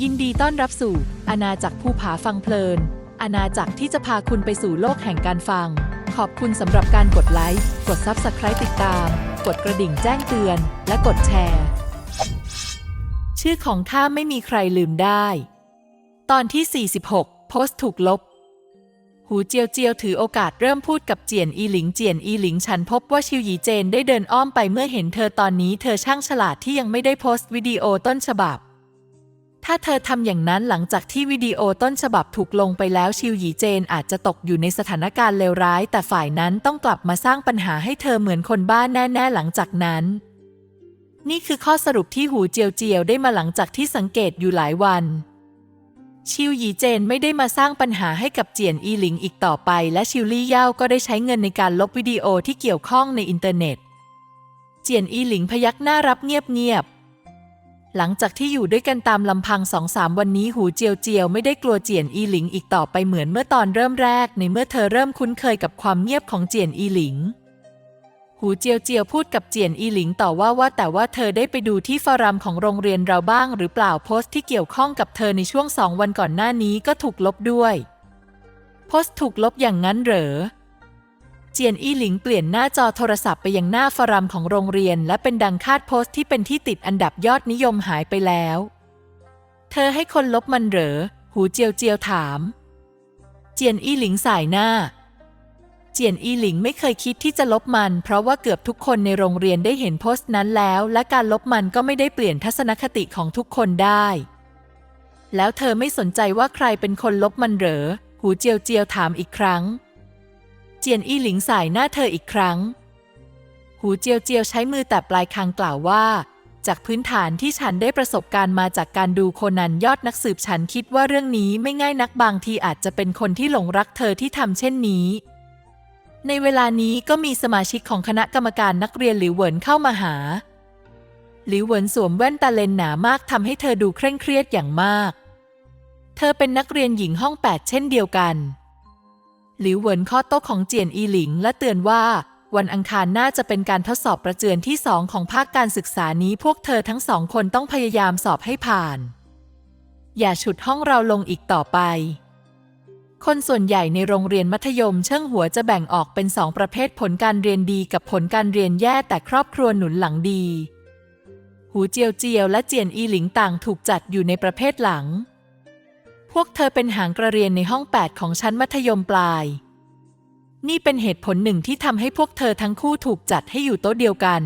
ยินดีต้อนรับสู่อาณาจักรภูผาฟังเพลิน อาณาจักรที่จะพาคุณไปสู่โลกแห่งการฟัง ขอบคุณสำหรับการกดไลค์ กด Subscribe ติดตาม กดกระดิ่งแจ้งเตือน และกดแชร์ ชื่อของข้าไม่มีใครลืมได้ ตอนที่ 46 โพสต์ถูกลบ หูเจียวเจียวถือโอกาสเริ่มพูดกับเจียนอีหลิงเจียนอีหลิงฉันพบว่าชิวหยีเจนได้เดินอ้อมไปเมื่อเห็นเธอตอนนี้เธอช่างฉลาดที่ยังไม่ได้โพสต์วิดีโอต้นฉบับ ถ้าเธอทำอย่างนั้นหลังจากที่วิดีโอต้นฉบับถูกลงไปแล้วชิวหยีเจนอาจจะตกอยู่ในสถานการณ์เลวร้าย แต่ฝ่ายนั้นต้องกลับมาสร้างปัญหาให้เธอเหมือนคนบ้านแน่ๆหลังจากนั้น นี่คือข้อสรุปที่หูเจียวเจียวได้มาหลังจากที่สังเกตอยู่หลายวัน ชิวหยีเจนไม่ได้มาสร้างปัญหาให้กับเจียนอีหลิงอีกต่อไป และชิวลี่เย่าก็ได้ใช้เงินในการลบวิดีโอที่เกี่ยวข้องในอินเทอร์เน็ต เจียนอีหลิงพยักหน้ารับเงียบๆ หลังจากที่อยู่ด้วยกันตามลำพังสองสามวันนี้หูเจียวเจียวไม่ได้กลัวเจียนอีหลิงอีกต่อไปเหมือนเมื่อตอนเริ่มแรก ในเมื่อเธอเริ่มคุ้นเคยกับความเงียบของเจียนอีหลิง หูเจียวเจียวพูดกับเจียนอีหลิงต่อว่าว่าแต่ว่าเธอได้ไปดูที่ฟอรัมของโรงเรียนเราบ้าง หรือเปล่าโพสต์ที่เกี่ยวข้องกับเธอในช่วงสองวันก่อนหน้านี้ก็ถูกลบด้วย โพสต์ถูกลบอย่างนั้นเหรอ เจียนอี้หลิงเปลี่ยนหน้าจอโทรศัพท์ไปยังหน้าฟอรัมของโรงเรียน และเป็นดังคาดโพสต์ที่เป็นที่ติดอันดับยอดนิยมหายไปแล้ว เธอให้คนลบมันเหรอ หูเจียวเจียวถาม เจียนอี้หลิงสายหน้า เจียนอี้หลิงไม่เคยคิดที่จะลบมัน เพราะว่าเกือบทุกคนในโรงเรียนได้เห็นโพสต์นั้นแล้ว และการลบมันก็ไม่ได้เปลี่ยนทัศนคติของทุกคนได้ แล้วเธอไม่สนใจว่าใครเป็นคนลบมันเหรอ หูเจียวเจียวถามอีกครั้ง เจียนอี้หลิงสายหน้าเธออีกครั้ง หูเจียวเจียวใช้มือแตะปลายคางกล่าวว่า จากพื้นฐานที่ฉันได้ประสบการณ์มาจากการดูโคนันยอดนักสืบฉันคิดว่าเรื่องนี้ไม่ง่ายนักบางทีอาจจะเป็นคนที่หลงรักเธอที่ทำเช่นนี้ ในเวลานี้ก็มีสมาชิกของคณะกรรมการนักเรียนหลิวเหวินเข้ามาหาหลิวเหวินสวมแว่นตาเลนส์หนามากทำให้เธอดูเคร่งเครียดอย่างมาก เธอเป็นนักเรียนหญิงห้องแปดเช่นเดียวกัน หลิวเหวินข้อโต๊ะของเจียนอีหลิง และเตือนว่า วันอังคารน่าจะเป็นการทดสอบประเจือนที่สองของภาคการศึกษานี้พวกเธอทั้งสองคนต้องพยายามสอบให้ผ่าน อย่าฉุดห้องเราลงอีกต่อไป คนส่วนใหญ่ในโรงเรียนมัธยมเชิงหัวจะแบ่งออกเป็นสองประเภทผลการเรียนดีกับผลการเรียนแย่แต่ครอบครัวหนุนหลังดี หูเจียวเจียวและเจียนอีหลิงต่างถูกจัดอยู่ในประเภทหลัง พวกเธอเป็นหางกระเรียนในห้องแปดของชั้นมัธยมปลาย นี่เป็นเหตุผลหนึ่งที่ทำให้พวกเธอทั้งคู่ถูกจัดให้อยู่โต๊ะเดียวกัน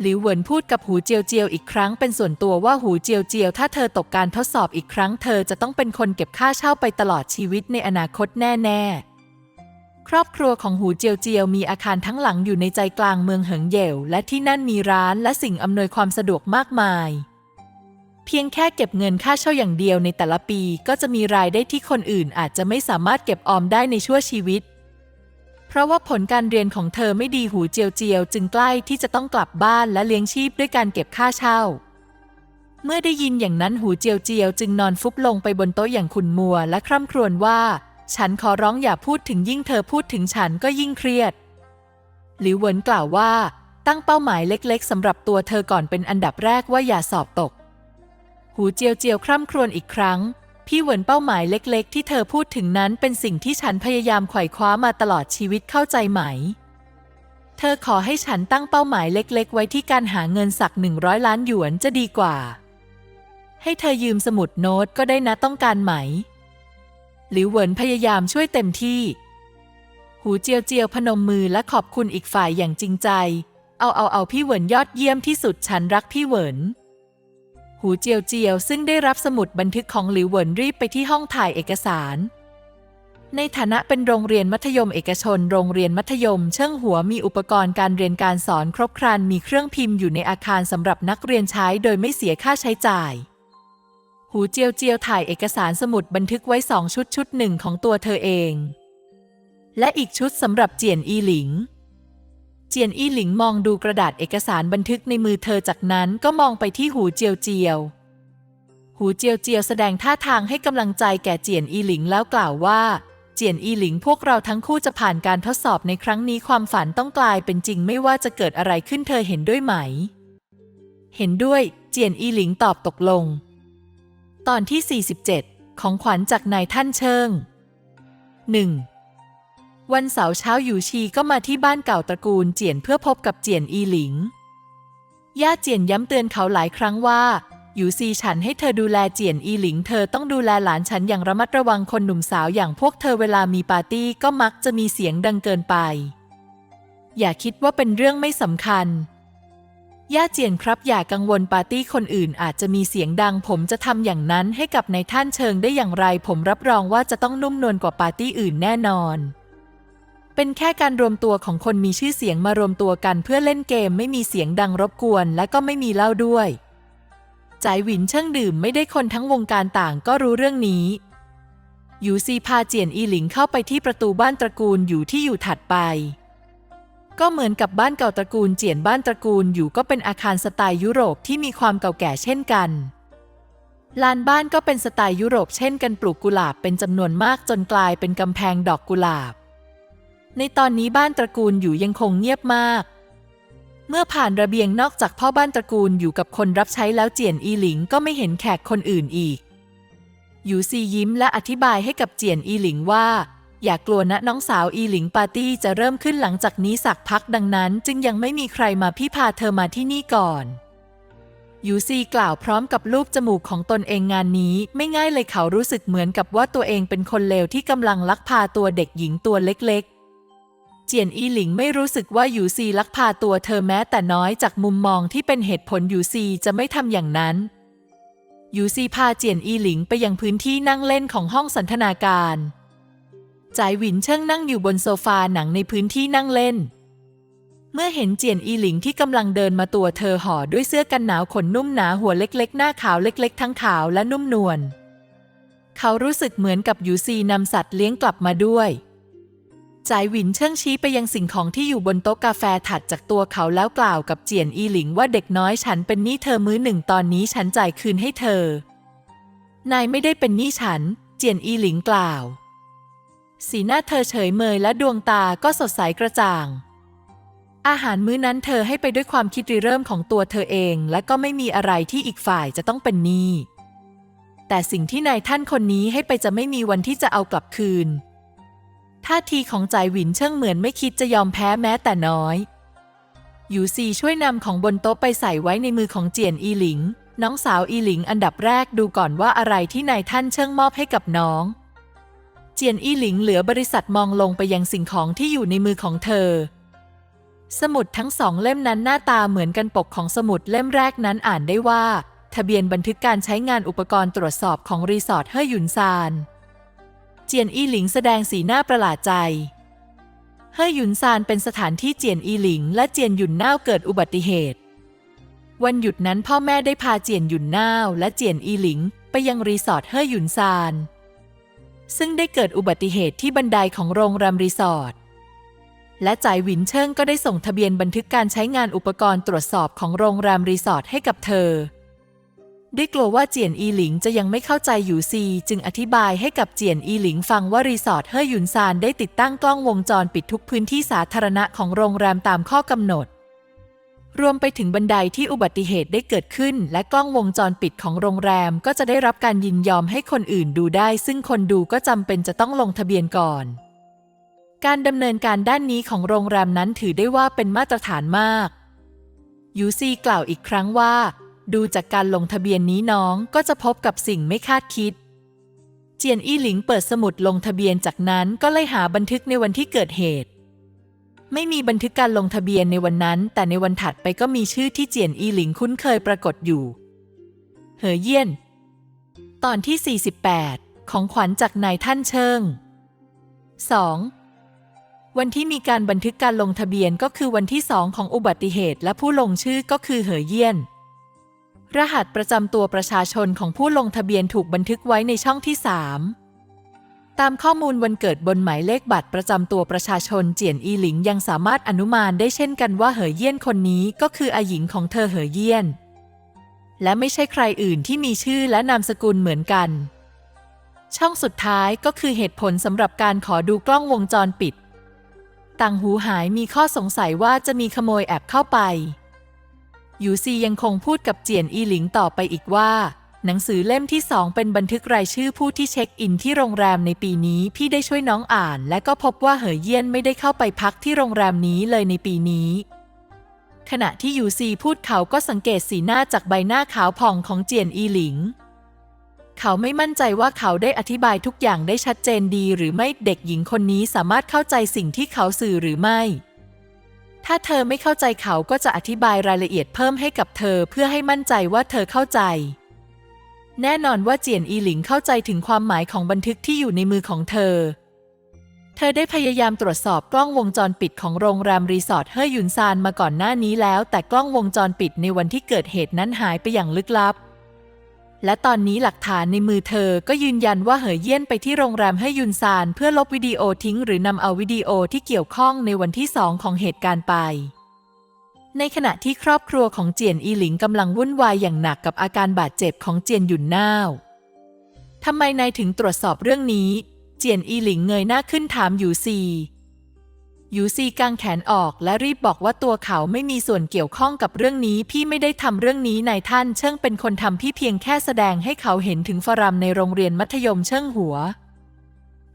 หลิวเหวินพูดกับหูเจียวเจียวอีกครั้งเป็นส่วนตัวว่าหูเจียวเจียวถ้าเธอตกการทดสอบอีกครั้งเธอจะต้องเป็นคนเก็บค่าเช่าไปตลอดชีวิตในอนาคตแน่ๆ ครอบครัวของหูเจียวเจียวมีอาคารทั้งหลังอยู่ในใจกลางเมืองเหิงเหยวและที่นั่นมีร้านและสิ่งอำนวยความสะดวกมากมาย เพียงแค่เก็บเงินค่าเช่าอย่างเดียวในแต่ละปีก็จะมีรายได้ที่คนอื่นอาจจะไม่สามารถเก็บออมได้ในชั่วชีวิต เพราะว่าผลการเรียนของเธอไม่ดีหูเจียวเจียวจึงใกล้ที่จะต้องกลับบ้านและเลี้ยงชีพด้วยการเก็บค่าเช่า เมื่อได้ยินอย่างนั้นหูเจียวเจียวจึงนอนฟุบลงไปบนโต๊ะอย่างขุนมัวและคร่ำครวญว่า ฉันขอร้องอย่าพูดถึงยิ่งเธอพูดถึงฉันก็ยิ่งเครียด หลิวเหวินกล่าวว่า ตั้งเป้าหมายเล็ก ๆสำหรับตัวเธอก่อนเป็นอันดับแรกว่าอย่าสอบตก หูเจียวเจียวคร่ำครวญอีกครั้ง พี่เหวินเป้าหมายเล็ก ๆ ที่เธอพูดถึงนั้นเป็นสิ่งที่ฉันพยายามไขว่คว้ามาตลอดชีวิตเข้าใจไหม เธอขอให้ฉันตั้งเป้าหมายเล็ก ๆ ไว้ที่การหาเงินสักหนึ่งร้อยล้านหยวนจะดีกว่า ให้เธอยืมสมุดโน้ตก็ได้นะต้องการไหม หลิวเหวินพยายามช่วยเต็มที่ หูเจียวเจียวพนมมือและขอบคุณอีกฝ่ายอย่างจริงใจ เอาเอาเอาพี่เหวินยอดเยี่ยมที่สุดฉันรักพี่เหวิน หูเจียวเจียวซึ่งได้รับสมุดบันทึกของหลิวเหวินรีบไปที่ห้องถ่ายเอกสาร ในฐานะเป็นโรงเรียนมัธยมเอกชน โรงเรียนมัธยม เชิงหัวมีอุปกรณ์การเรียนการสอนครบครันมีเครื่องพิมพ์อยู่ในอาคารสำหรับนักเรียนใช้โดยไม่เสียค่าใช้จ่ายหูเจียวเจียวถ่ายเอกสารสมุดบันทึกไว้สองชุดชุดหนึ่งของตัวเธอเอง และอีกชุดสำหรับเจียนอีหลิง จียนอี้หลิงมองดูกระดาษเอกสารบันทึกในมือเธอจากนั้นก็มองไปที่หูเจียวเจียว หูเจียวเจียวแสดงท่าทางให้กำลังใจแก่เจียนอีหลิงแล้วกล่าวว่า เจียนอีหลิงพวกเราทั้งคู่จะผ่านการทดสอบในครั้งนี้ความฝันต้องกลายเป็นจริงไม่ว่าจะเกิดอะไรขึ้นเธอเห็นด้วยไหม เห็นด้วย เจียนอีหลิงตอบตกลง ตอนที่ 47 ของขวัญจากนายท่านเชิง 1. วันเสาร์เช้าหยูชีก็มาที่บ้านเก่าตระกูลเจียนเพื่อพบกับเจียนอีหลิง ย่าเจียนย้ำเตือนเขาหลายครั้งว่าหยูซีฉันให้เธอดูแลเจียนอีหลิง เธอต้องดูแลหลานฉันอย่างระมัดระวังคนหนุ่มสาวอย่างพวกเธอเวลามีปาร์ตี้ก็มักจะมีเสียงดังเกินไป อย่าคิดว่าเป็นเรื่องไม่สำคัญ ย่าเจียนครับอย่ากังวลปาร์ตี้คนอื่นอาจจะมีเสียงดัง ผมจะทำอย่างนั้นให้กับนายท่านเชิงได้อย่างไร ผมรับรองว่าจะต้องนุ่มนวลกว่าปาร์ตี้อื่นแน่นอน เป็นแค่การรวมตัวของคนมีชื่อเสียงมารวมตัวกันเพื่อเล่นเกมไม่มีเสียงดังรบกวนและก็ไม่มีเหล้าด้วยจ่ายหวินเชิงดื่มไม่ได้คนทั้งวงการต่างก็รู้เรื่องนี้ หยูซีพาเจียนอีหลิงเข้าไปที่ประตูบ้านตระกูลอยู่ที่อยู่ถัดไป ก็เหมือนกับบ้านเก่าตระกูลเจียนบ้านตระกูลอยู่ก็เป็นอาคารสไตล์ยุโรปที่มีความเก่าแก่เช่นกันลานบ้านก็เป็นสไตล์ยุโรปเช่นกันปลูกกุหลาบเป็นจำนวนมากจนกลายเป็นกำแพงดอกกุหลาบ ในตอนนี้บ้านตระกูลอยู่ยังคงเงียบมาก เมื่อผ่านระเบียงนอกจากพ่อบ้านตระกูลอยู่กับคนรับใช้แล้วเจียนอีหลิงก็ไม่เห็นแขกคนอื่นอีกหยูซียิ้มและอธิบายให้กับเจียนอีหลิงว่า อย่ากกลัวนะน้องสาวอีหลิงปาร์ตี้จะเริ่มขึ้นหลังจากนี้สักพักดังนั้น จึงยังไม่มีใครมาพี่พาเธอมาที่นี่ก่อนยูซีกล่าวพร้อมกับรูปจมูกของตนเองงานนี้ ไม่ง่ายเลยเขารู้สึกเหมือนกับว่าตัวเองเป็นคนเลวที่กำลังลักพาตัวเด็กหญิงตัวเล็ก เจียนอีหลิงไม่รู้สึกว่าหยูซีลักพาตัวเธอแม้แต่น้อยจากมุมมองที่เป็นเหตุผลหยูซีจะไม่ทำอย่างนั้นหยูซีพาเจียนอีหลิงไปยังพื้นที่นั่งเล่นของห้องสันทนาการจ่ายหวินเชิงนั่งอยู่บนโซฟาหนังในพื้นที่นั่งเล่น เมื่อเห็นเจียนอีหลิงที่กำลังเดินมาตัวเธอห่อด้วยเสื้อกันหนาวขนนุ่มหนาหัวเล็กๆ หน้าขาวเล็ก ๆ ทั้งขาวและนุ่มนวล เขารู้สึกเหมือนกับยูซีนำสัตว์เลี้ยงกลับมาด้วย จ่ายหวินเชิงชี้ไปยังสิ่งของที่อยู่บนโต๊ะกาแฟถัดจากตัวเขาแล้วกล่าวกับเจียนอีหลิงว่าเด็กน้อยฉันเป็นหนี้เธอมื้อหนึ่งตอนนี้ฉันจ่ายคืนให้เธอ นายไม่ได้เป็นหนี้ฉัน เจียนอีหลิงกล่าว สีหน้าเธอเฉยเมยและดวงตาก็สดใสกระจ่าง อาหารมื้อนั้นเธอให้ไปด้วยความคิดริเริ่มของตัวเธอเอง และก็ไม่มีอะไรที่อีกฝ่ายจะต้องเป็นหนี้แต่สิ่งที่นายท่านคนนี้ให้ไปจะไม่มีวันที่จะเอากลับคืน ท่าทีของจ่ายหวินเชิงเหมือนไม่คิดจะยอมแพ้แม้แต่น้อย หยูซีช่วยนำของบนโต๊ะไปใส่ไว้ในมือของเจียนอีหลิง น้องสาวอีหลิงอันดับแรกดูก่อนว่าอะไรที่นายท่านเชิงมอบให้กับน้อง เจียนอีหลิงเหลือบริษัทมองลงไปยังสิ่งของที่อยู่ในมือของเธอ สมุดทั้งสองเล่มนั้นหน้าตาเหมือนกันปกของสมุดเล่มแรกนั้นอ่านได้ว่า ทะเบียนบันทึกการใช้งานอุปกรณ์ตรวจสอบของรีสอร์ทเฮ่ยหยุนซาน เจียนอี้หลิงแสดงสีหน้าประหลาดใจเฮ่ยหยุนซานเป็นสถานที่เจียนอีหลิง และเจียนหยุนน่าวเกิดอุบัติเหตุ วันหยุดนั้นพ่อแม่ได้พาเจียนหยุนน่าวและเจียนอีหลิง ไปยังรีสอร์ทเฮ่ยหยุนซาน ซึ่งได้เกิดอุบัติเหตุที่บันไดของโรงแรมรีสอร์ทและจ่ายหวินเชิงก็ได้ส่งทะเบียนบันทึกการใช้งานอุปกรณ์ตรวจสอบของโรงแรมรีสอร์ทให้กับเธอ ได้กลัวว่าเจียนอีหลิงจะยังไม่เข้าใจหยูซีจึงอธิบายให้กับเจียนอีหลิงฟังว่ารีสอร์ทเฮ่ยหยุนซานได้ติดตั้งกล้องวงจรปิดทุกพื้นที่สาธารณะของโรงแรมตามข้อกำหนด รวมไปถึงบันไดที่อุบัติเหตุได้เกิดขึ้น และกล้องวงจรปิดของโรงแรมก็จะได้รับการยินยอมให้คนอื่นดูได้ ซึ่งคนดูก็จำเป็นจะต้องลงทะเบียนก่อน การดำเนินการด้านนี้ของโรงแรมนั้นถือได้ว่าเป็นมาตรฐานมากยูซีกล่าวอีกครั้งว่า ดูจากการลงทะเบียนนี้น้องก็จะพบกับสิ่งไม่คาดคิด เจียนอี้หลิงเปิดสมุดลงทะเบียนจากนั้นก็เลยหาบันทึกในวันที่เกิดเหตุ ไม่มีบันทึกการลงทะเบียนในวันนั้น แต่ในวันถัดไปก็มีชื่อที่เจียนอีหลิงคุ้นเคยปรากฏอยู่ เหอเยี่ยน ตอนที่ 48 ของขวัญจากนายท่านเชิง 2. วันที่มีการบันทึกการลงทะเบียนก็คือวันที่สองของอุบัติเหตุและผู้ลงชื่อก็คือเหอเยี่ยน รหัสประจำตัวประชาชนของผู้ลงทะเบียนถูกบันทึกไว้ในช่องที่ 3 ตามข้อมูลวันเกิดบนหมายเลขบัตรประจำตัวประชาชนเจียนอีหลิงยังสามารถอนุมานได้เช่นกันว่าเหอเยี่ยนคนนี้ก็คืออาหญิงของเธอเหอเยี่ยน และไม่ใช่ใครอื่นที่มีชื่อและนามสกุลเหมือนกัน ช่องสุดท้ายก็คือเหตุผลสำหรับการขอดูกล้องวงจรปิด ต่างหูหายมีข้อสงสัยว่าจะมีขโมยแอบเข้าไป ยูซียังคงพูดกับเจียนอีหลิงต่อไปอีกว่า หนังสือเล่มที่สองเป็นบันทึกรายชื่อผู้ที่เช็คอินที่โรงแรมในปีนี้พี่ได้ช่วยน้องอ่าน และก็พบว่าเหอเยี่ยนไม่ได้เข้าไปพักที่โรงแรมนี้เลยในปีนี้ ขณะที่ยูซีพูดเขาก็สังเกตสีหน้าจากใบหน้าขาวผ่องของเจียนอีหลิงเขาไม่มั่นใจว่าเขาได้อธิบายทุกอย่างได้ชัดเจนดีหรือไม่เด็กหญิงคนนี้สามารถเข้าใจสิ่งที่เขาสื่อหรือไม่ ถ้าเธอไม่เข้าใจเขาก็จะอธิบายรายละเอียดเพิ่มให้กับเธอเพื่อให้มั่นใจว่าเธอเข้าใจ แน่นอนว่าเจียนอีหลิงเข้าใจถึงความหมายของบันทึกที่อยู่ในมือของเธอ เธอได้พยายามตรวจสอบกล้องวงจรปิดของโรงแรมรีสอร์ทเฮยหยุนซานมาก่อนหน้านี้แล้ว แต่กล้องวงจรปิดในวันที่เกิดเหตุนั้นหายไปอย่างลึกลับ และตอนนี้หลักฐานในมือเธอก็ยืนยันว่าเหอเยี่ยนไปที่โรงแรมเฮ่ยหยุนซานเพื่อลบวิดีโอทิ้ง หรือนำเอาวิดีโอที่เกี่ยวข้องในวันที่สองของเหตุการณ์ไป ในขณะที่ครอบครัวของเจียนอีหลิงกำลังวุ่นวายอย่างหนักกับอาการบาดเจ็บของเจียนหยุนน่าวทำไมนายถึงตรวจสอบเรื่องนี้ เจียนอีหลิงเงยหน้าขึ้นถามหยูซี ยูซีกางแขนออกและรีบบอกว่าตัวเขาไม่มีส่วนเกี่ยวข้องกับเรื่องนี้ พี่ไม่ได้ทำเรื่องนี้นายท่านเชิงเป็นคนทำพี่เพียงแค่แสดงให้เขาเห็นถึงฟรัมในโรงเรียนมัธยมเชิงหัว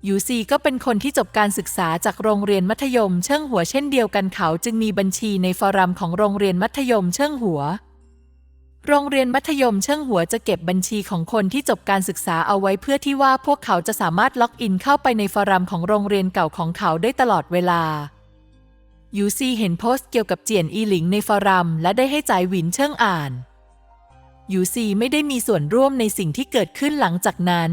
ยูซีก็เป็นคนที่จบการศึกษาจากโรงเรียนมัธยมเชิงหัวเช่นเดียวกันเขาจึงมีบัญชีในฟอรัมของโรงเรียนมัธยมเชิงหัว โรงเรียนมัธยมเชิงหัวจะเก็บบัญชีของคนที่จบการศึกษาเอาไว้เพื่อที่ว่าพวกเขาจะสามารถล็อกอินเข้าไปในฟอรัมของโรงเรียนเก่าของเขาได้ตลอดเวลา ยูซีเห็นโพสต์เกี่ยวกับเจียนอีหลิงในฟอรัมและได้ให้จ่ายหวินเชิงอ่าน ยูซีไม่ได้มีส่วนร่วมในสิ่งที่เกิดขึ้นหลังจากนั้น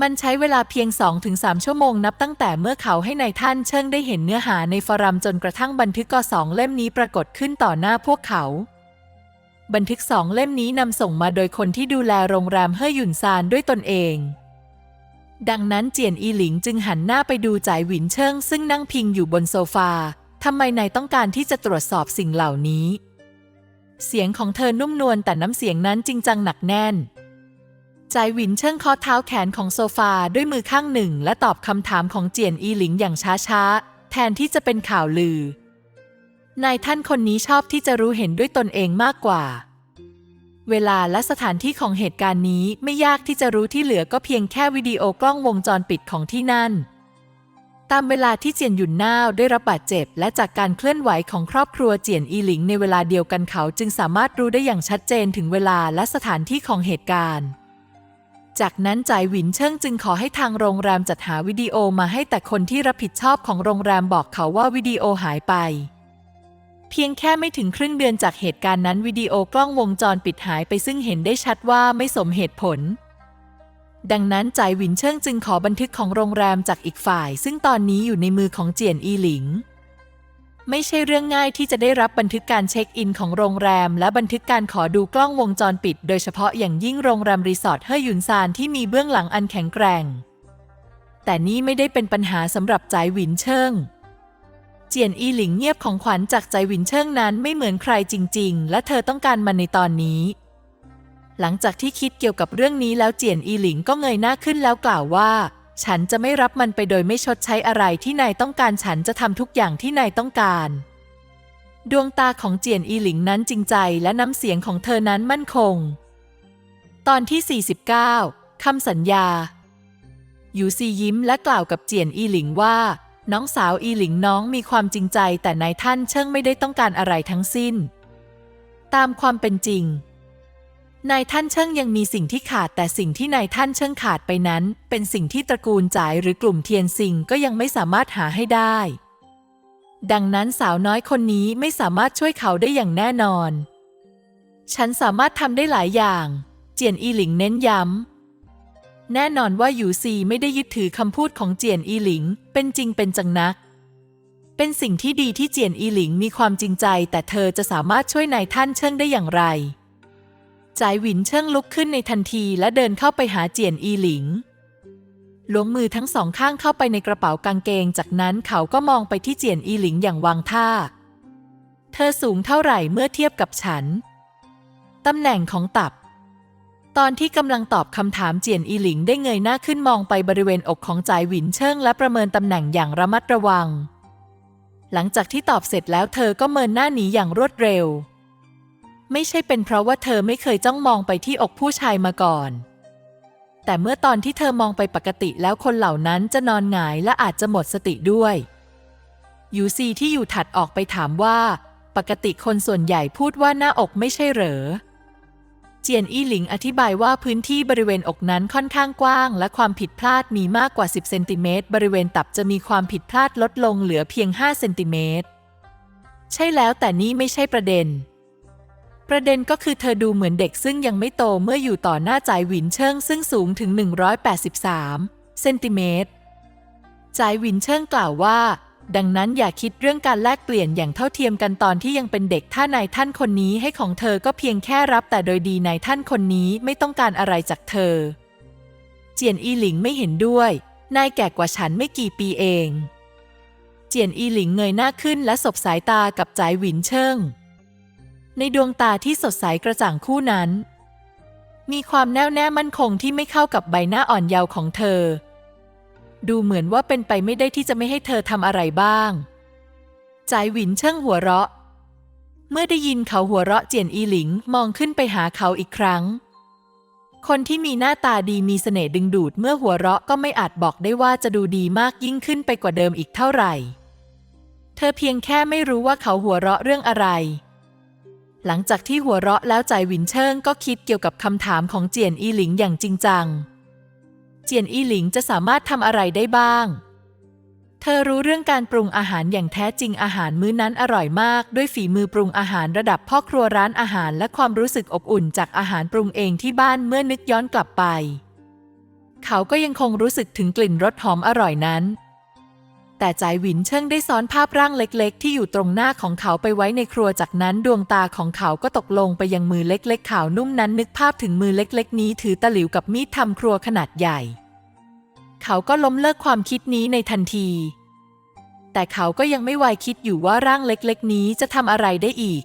มันใช้เวลาเพียง 2-3 ชั่วโมงนับตั้งแต่เมื่อเขาให้ในายท่านเชิงได้เห็นเนื้อหาในฟอรัมจนกระทั่งบันทึกกสองเล่มนี้ปรากฏขึ้นต่อหน้าพวกเขา บันทึกสองเล่มนี้นำส่งมาโดยคนที่ดูแลโรงแรมเฮ่ยหยุนซานด้วยตนเอง ดังนั้นเจียนอีหลิงจึงหันหน้าไปดูจ่ายหวินเชิงซึ่งนั่งพิงอยู่บนโซฟาทำไมนายต้องการที่จะตรวจสอบสิ่งเหล่านี้ เสียงของเธอนุ่มนวลแต่น้ำเสียงนั้นจริงจังหนักแน่นจ่ายหวินเชิงเคอเท้าแขนของโซฟาด้วยมือข้างหนึ่ง และตอบคำถามของเจียนอีหลิงอย่างช้าๆ แทนที่จะเป็นข่าวลือ นายท่านคนนี้ชอบที่จะรู้เห็นด้วยตนเองมากกว่า เวลาและสถานที่ของเหตุการณ์นี้ไม่ยากที่จะรู้ที่เหลือก็เพียงแค่วิดีโอกล้องวงจรปิดของที่นั่น ตามเวลาที่เจียนหยุนน่าวได้รับบาดเจ็บ และจากการเคลื่อนไหวของครอบครัวเจียนอีหลิงในเวลาเดียวกันเขาจึงสามารถรู้ได้อย่างชัดเจนถึงเวลาและสถานที่ของเหตุการณ์จากนั้นจ่ายหวินเชิงจึงขอให้ทางโรงแรมจัดหาวิดีโอมาให้แต่คนที่รับผิดชอบของโรงแรมบอกเขาว่าวิดีโอหายไป พียงแค่ไม่ถึงครึ่งเดือนจากเหตุการณ์นั้นวิดีโอกล้องวงจรปิดหายไปซึ่งเห็นได้ชัดว่าไม่สมเหตุผล ดังนั้นจ่ายหวินเชิงจึงขอบันทึกของโรงแรมจากอีกฝ่าย ซึ่งตอนนี้อยู่ในมือของเจียนอีหลิง ไม่ใช่เรื่องง่ายที่จะได้รับบันทึกการเช็คอินของโรงแรม และบันทึกการขอดูกล้องวงจรปิด โดยเฉพาะอย่างยิ่งโรงแรมรีสอร์ทเฮยหยุนซานที่มีเบื้องหลังอันแข็งแกร่ง แต่นี่ไม่ได้เป็นปัญหาสำหรับจ่ายหวินเชิง จียนอีหลิงเงียบของขวัญจากใจวินเชิงนั้นไม่เหมือนใครจริง ๆ และเธอต้องการมันในตอนนี้ หลังจากที่คิดเกี่ยวกับเรื่องนี้แล้วเจียนอีหลิงก็เงยหน้าขึ้นแล้วกล่าวว่า ฉันจะไม่รับมันไปโดยไม่ชดใช้อะไรที่นายต้องการฉันจะทำทุกอย่างที่นายต้องการ ดวงตาของเจียนอีหลิงนั้นจริงใจและน้ำเสียงของเธอนั้นมั่นคง ตอนที่ 49คำสัญญายูซียิ้มและกล่าวกับเจียนอีหลิงว่า น้องสาวอีหลิงน้องมีความจริงใจแต่นายท่านเชิงไม่ได้ต้องการอะไรทั้งสิ้น ตามความเป็นจริง นายท่านเชิงยังมีสิ่งที่ขาดแต่สิ่งที่นายท่านเชิงขาดไปนั้น เป็นสิ่งที่ตระกูลจ่ายหรือกลุ่มเทียนซิงก็ยังไม่สามารถหาให้ได้ ดังนั้นสาวน้อยคนนี้ไม่สามารถช่วยเขาได้อย่างแน่นอน ฉันสามารถทำได้หลายอย่าง เจียนอีหลิงเน้นย้ำ แน่นอนว่าหยูซีไม่ได้ยึดถือคำพูดของเจียนอีหลิง เป็นจริงเป็นจังนัก เป็นสิ่งที่ดีที่เจียนอีหลิงมีความจริงใจ แต่เธอจะสามารถช่วยนายท่านเชิงได้อย่างไรจ่ายหวินเชิงลุกขึ้นในทันทีและเดินเข้าไปหาเจียนอีหลิงล้วงมือทั้งสองข้างเข้าไปในกระเป๋ากางเกง จากนั้นเขาก็มองไปที่เจียนอีหลิงอย่างวางท่า เธอสูงเท่าไหร่เมื่อเทียบกับฉัน ตำแหน่งของตับ ตอนที่กำลังตอบคำถามเจียนอีหลิงได้เงยหน้าขึ้นมองไปบริเวณอกของจ่ายหวินเชิงและประเมินตำแหน่งอย่างระมัดระวัง หลังจากที่ตอบเสร็จแล้วเธอก็เมินหน้าหนีอย่างรวดเร็ว ไม่ใช่เป็นเพราะว่าเธอไม่เคยจ้องมองไปที่อกผู้ชายมาก่อน แต่เมื่อตอนที่เธอมองไปปกติแล้วคนเหล่านั้นจะนอนหงายและอาจจะหมดสติด้วยยูซีที่อยู่ถัดออกไปถามว่า ปกติคนส่วนใหญ่พูดว่าหน้าอกไม่ใช่เหรอ เจียนอี้หลิงอธิบายว่าพื้นที่บริเวณอกนั้นค่อนข้างกว้าง และความผิดพลาดมีมากกว่า 10 เซนติเมตร บริเวณตับจะมีความผิดพลาดลดลงเหลือเพียง 5 เซนติเมตร ใช่แล้วแต่นี่ไม่ใช่ประเด็น ประเด็นก็คือเธอดูเหมือนเด็กซึ่งยังไม่โตเมื่ออยู่ต่อหน้าจ่ายหวินเชิงซึ่งสูงถึง 183 เซนติเมตรจ่ายหวินเชิงกล่าวว่า ดังนั้นอย่าคิดเรื่องการแลกเปลี่ยนอย่างเท่าเทียมกันตอนที่ยังเป็นเด็กถ้านายท่านคนนี้ให้ของเธอก็เพียงแค่รับแต่โดยดีนายท่านคนนี้ไม่ต้องการอะไรจากเธอ เจียนอีหลิงไม่เห็นด้วย นายแก่กว่าฉันไม่กี่ปีเอง เจียนอีหลิงเงยหน้าขึ้นและสบสายตากับจายหวินเชิงในดวงตาที่สดใสกระจ่างคู่นั้น มีความแน่วแน่มั่นคงที่ไม่เข้ากับใบหน้าอ่อนเยาว์ของเธอ ดูเหมือนว่าเป็นไปไม่ได้ที่จะไม่ให้เธอทำอะไรบ้างจ่ายหวินเชิงหัวเราะ เมื่อได้ยินเขาหัวเราะเจียนอีหลิงมองขึ้นไปหาเขาอีกครั้ง คนที่มีหน้าตาดีมีเสน่ห์ดึงดูดเมื่อหัวเราะก็ไม่อาจบอกได้ว่าจะดูดีมากยิ่งขึ้นไปกว่าเดิมอีกเท่าไหร่ เธอเพียงแค่ไม่รู้ว่าเขาหัวเราะเรื่องอะไร หลังจากที่หัวเราะแล้วใจหวินเชิงก็คิดเกี่ยวกับคำถามของเจียนอีหลิงอย่างจริงจัง เจียนอี้หลิงจะสามารถทำอะไรได้บ้าง เธอรู้เรื่องการปรุงอาหารอย่างแท้จริงอาหารมื้อนั้นอร่อยมาก ด้วยฝีมือปรุงอาหารระดับพ่อครัวร้านอาหารและความรู้สึกอบอุ่นจากอาหารปรุงเองที่บ้านเมื่อนึกย้อนกลับไป เขาก็ยังคงรู้สึกถึงกลิ่นรสหอมอร่อยนั้น แต่ใจหวินเชิงได้ซ้อนภาพร่างเล็กๆ ที่อยู่ตรงหน้าของเขาไปไว้ในครัวจากนั้นดวงตาของเขาก็ตกลงไปยังมือเล็กๆขาวนุ่มนั้นนึกภาพถึงมือเล็กๆ นี้ถือตะหลิวกับมีดทำครัวขนาดใหญ่ เขาก็ล้มเลิกความคิดนี้ในทันที แต่เขาก็ยังไม่ไวายคิดอยู่ว่าร่างเล็กๆ นี้จะทำอะไรได้อีก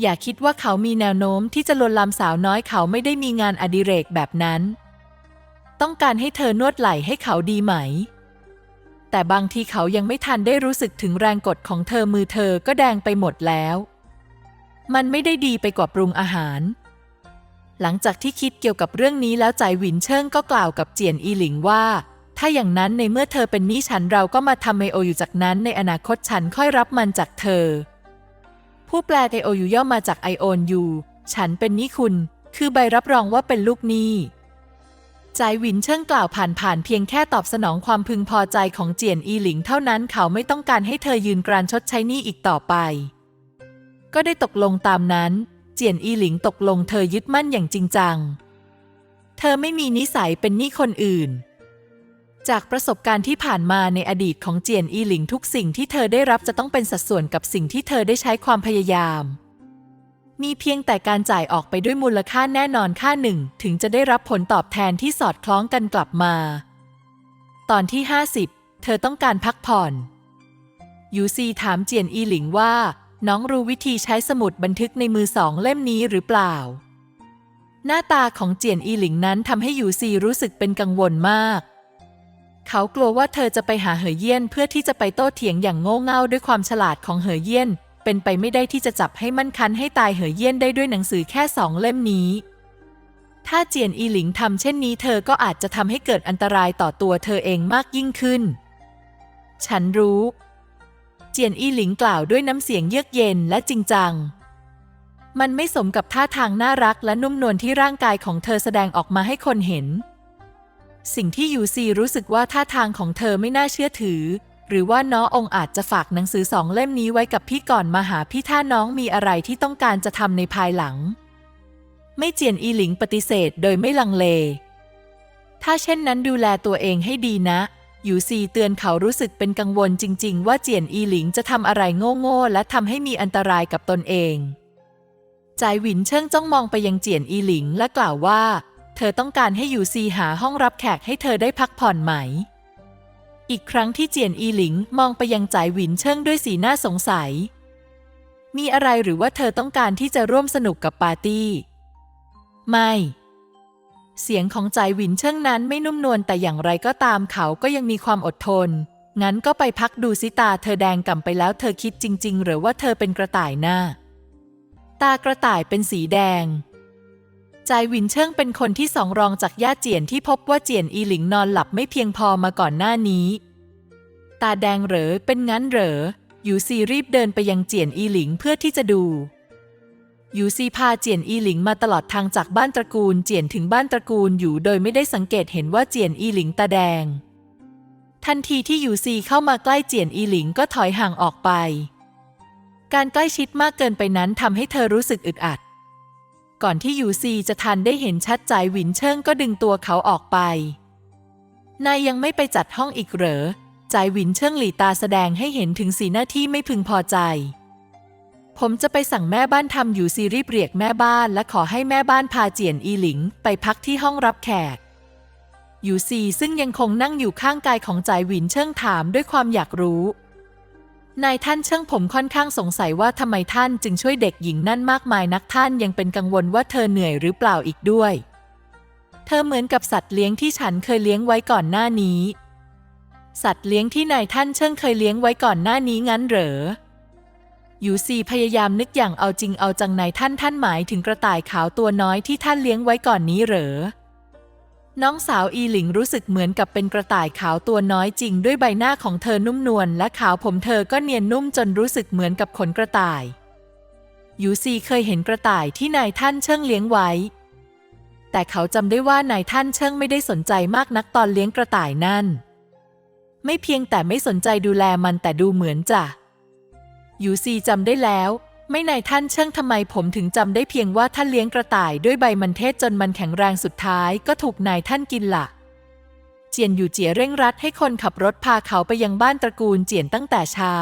อย่าคิดว่าเขามีแนวโน้มที่จะลวนลามสาวน้อยเขาไม่ได้มีงานอดิเรกแบบนั้น ต้องการให้เธอนวดไหล่ให้เขาดีไหม แต่บางทีเขายังไม่ทันได้รู้สึกถึงแรงกดของเธอมือเธอก็แดงไปหมดแล้ว มันไม่ได้ดีไปกว่าปรุงอาหาร หลังจากที่คิดเกี่ยวกับเรื่องนี้แล้วใจหวินเชิงก็กล่าวกับเจียนอีหลิงว่า ถ้าอย่างนั้นในเมื่อเธอเป็นหนี้ฉันเราก็มาทำไมโออยู่จากนั้นในอนาคตฉันค่อยรับมันจากเธอ ผู้แปลไอโออยู่ย่อมาจากไอโอนยูฉันเป็นนี้คุณ คือใบรับรองว่าเป็นลูกหนี้ ใจหวินเชิงกล่าวผ่านผ่านๆเพียงแค่ตอบสนองความพึงพอใจของเจียนอีหลิงเท่านั้นเขาไม่ต้องการให้เธอยืนกรานชดใช้หนี้อีกต่อไป ก็ได้ตกลงตามนั้น เจียนอีหลิงตกลงเธอยึดมั่นอย่างจริงจัง เธอไม่มีนิสัยเป็นหนี้คนอื่น จากประสบการณ์ที่ผ่านมาในอดีตของเจียนอีหลิงทุกสิ่งที่เธอได้รับจะต้องเป็นสัดส่วนกับสิ่งที่เธอได้ใช้ความพยายาม มีเพียงแต่การจ่ายออกไปด้วยมูลค่าแน่นอนค่าหนึ่งถึงจะได้รับผลตอบแทนที่สอดคล้องกันกลับมา ตอนที่ 50 เธอต้องการพักผ่อนยูซีถามเจียนอีหลิงว่า น้องรู้วิธีใช้สมุดบันทึกในมือสองเล่มนี้หรือเปล่า หน้าตาของเจียนอีหลิงนั้นทำให้ยูซีรู้สึกเป็นกังวลมาก เขากลัวว่าเธอจะไปหาเหอเยี่ยนเพื่อที่จะไปโต้เถียงอย่างโง่เง่าด้วยความฉลาดของเหอเยี่ยน เป็นไปไม่ได้ที่จะจับให้มั่นคันให้ตายเหอเยี่ยนได้ด้วยหนังสือแค่สองเล่มนี้ ถ้าเจียนอีหลิงทำเช่นนี้เธอก็อาจจะทำให้เกิดอันตรายต่อตัวเธอเองมากยิ่งขึ้น ฉันรู้ เจียนอีหลิงกล่าวด้วยน้ำเสียงเยือกเย็นและจริงจัง มันไม่สมกับท่าทางน่ารักและนุ่มนวลที่ร่างกายของเธอแสดงออกมาให้คนเห็น สิ่งที่ยูซีรู้สึกว่าท่าทางของเธอไม่น่าเชื่อถือ หรือว่าน้ององค์อาจจะฝากหนังสือสองเล่มนี้ไว้กับพี่ก่อนมาหาพี่ถ้าน้องมีอะไรที่ต้องการจะทำในภายหลัง ไม่เจียนอีหลิงปฏิเสธโดยไม่ลังเล ถ้าเช่นนั้นดูแลตัวเองให้ดีนะอยู่ซีเตือนเขารู้สึกเป็นกังวลจริง ๆ ว่าเจียนอีหลิงจะทำอะไรโง่ๆและทำให้มีอันตรายกับตนเองใจหวินเชิงจ้องมองไปยังเจียนอีหลิงและกล่าวว่า เธอต้องการให้อยู่ซีหาห้องรับแขกให้เธอได้พักผ่อนไหม อีกครั้งที่เจียนอีหลิงมองไปยังใจหวินเชิงด้วยสีหน้าสงสัย มีอะไรหรือว่าเธอต้องการที่จะร่วมสนุกกับปาร์ตี้ ไม่ เสียงของใจหวินเชิงนั้นไม่นุ่มนวลแต่อย่างไรก็ตามเขาก็ยังมีความอดทน งั้นก็ไปพักดูสิตาเธอแดงก่ำไปแล้วเธอคิดจริง ๆ หรือว่าเธอเป็นกระต่ายหน้า ตากระต่ายเป็นสีแดง จายวินเชิงเป็นคนที่สองรองจากย่าเจียนที่พบว่าเจียนอีหลิงนอนหลับไม่เพียงพอมาก่อนหน้านี้ ตาแดงเหรอเป็นงั้นเหรอยูซีรีบเดินไปยังเจียนอีหลิงเพื่อที่จะดูยูซีพาเจียนอีหลิงมาตลอดทางจากบ้านตระกูลเจียนถึงบ้านตระกูลอยู่โดยไม่ได้สังเกตเห็นว่าเจียนอีหลิงตาแดง ทันทีที่ยูซีเข้ามาใกล้เจียนอีหลิงก็ถอยห่างออกไป การใกล้ชิดมากเกินไปนั้นทำให้เธอรู้สึกอึดอัด ก่อนที่ยูซีจะทันได้เห็นชัดใจหวินเชิงก็ดึงตัวเขาออกไป นายยังไม่ไปจัดห้องอีกเหรอ ใจหวินเชิงหลีตาแสดงให้เห็นถึงสีหน้าที่ไม่พึงพอใจ ผมจะไปสั่งแม่บ้านทำอยู่ซีรีบเรียกแม่บ้านและขอให้แม่บ้านพาเจียนอีหลิง ไปพักที่ห้องรับแขกอยู่ซีซึ่งยังคงนั่งอยู่ข้างกายของใจหวินเชิงถามด้วยความอยากรู้ นายท่านเชิงผมค่อนข้างสงสัยว่าทำไมท่านจึงช่วยเด็กหญิงนั่นมากมายนักท่านยังเป็นกังวลว่าเธอเหนื่อยหรือเปล่าอีกด้วย เธอเหมือนกับสัตว์เลี้ยงที่ฉันเคยเลี้ยงไว้ก่อนหน้านี้ สัตว์เลี้ยงที่นายท่านเชิงเคยเลี้ยงไว้ก่อนหน้านี้งั้นเหรอยูซีพยายามนึกอย่างเอาจริงเอาจังนายท่านท่านหมายถึงกระต่ายขาวตัวน้อยที่ท่านเลี้ยงไว้ก่อนนี้เหรอ น้องสาวอีหลิงรู้สึกเหมือนกับเป็นกระต่ายขาวตัวน้อยจริง ด้วยใบหน้าของเธอนุ่มนวลและขาวผมเธอก็เนียนนุ่มจนรู้สึกเหมือนกับขนกระต่ายยูซีเคยเห็นกระต่ายที่นายท่านเชิงเลี้ยงไว้ แต่เขาจำได้ว่านายท่านเชิงไม่ได้สนใจมากนักตอนเลี้ยงกระต่ายนั่น ไม่เพียงแต่ไม่สนใจดูแลมันแต่ดูเหมือนจะยูซีจำได้แล้ว ไม่นายท่านเชิงทำไมผมถึงจำได้เพียงว่าท่านเลี้ยงกระต่ายด้วยใบมันเทศจนมันแข็งแรงสุดท้ายก็ถูกนายท่านกินละเจียนอยู่เจียเร่งรัดให้คนขับรถพาเขาไปยังบ้านตระกูลเจียนตั้งแต่เช้า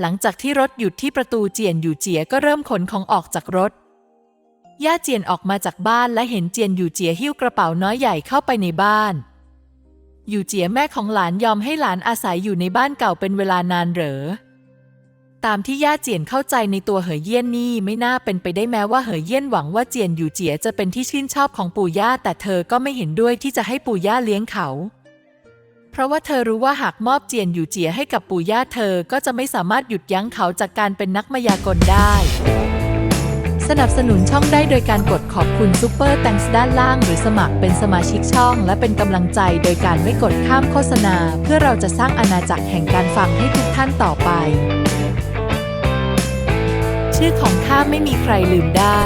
หลังจากที่รถหยุดที่ประตูเจียนอยู่เจียก็เริ่มขนของออกจากรถ ย่าเจียนออกมาจากบ้านและเห็นเจียนอยู่เจียหิ้วกระเป๋าน้อยใหญ่เข้าไปในบ้าน อยู่เจียแม่ของหลานยอมให้หลานอาศัยอยู่ในบ้านเก่าเป็นเวลานานเหรอ ตามที่ย่าเจียนเข้าใจในตัวเหอเยี่ยนนี่ไม่น่าเป็นไปได้แม้ว่าเหอเยี่ยนหวังว่าเจียนอยู่เจียจะเป็นที่ชื่นชอบของปู่ย่าแต่เธอก็ไม่เห็นด้วยที่จะให้ปู่ย่าเลี้ยงเขา เพราะว่าเธอรู้ว่าหากมอบเจียนอยู่เจียให้กับปู่ย่าเธอก็จะไม่สามารถหยุดยั้งเขาจากการเป็นนักมายากลได้ สนับสนุนช่องได้โดยการกดขอบคุณซูเปอร์แตงส์ด้านล่าง หรือสมัครเป็นสมาชิกช่อง และเป็นกำลังใจโดยการไม่กดข้ามโฆษณา เพื่อเราจะสร้างอาณาจักรแห่งการฟังให้ทุกท่านต่อไป ชื่อของข้าไม่มีใครลืมได้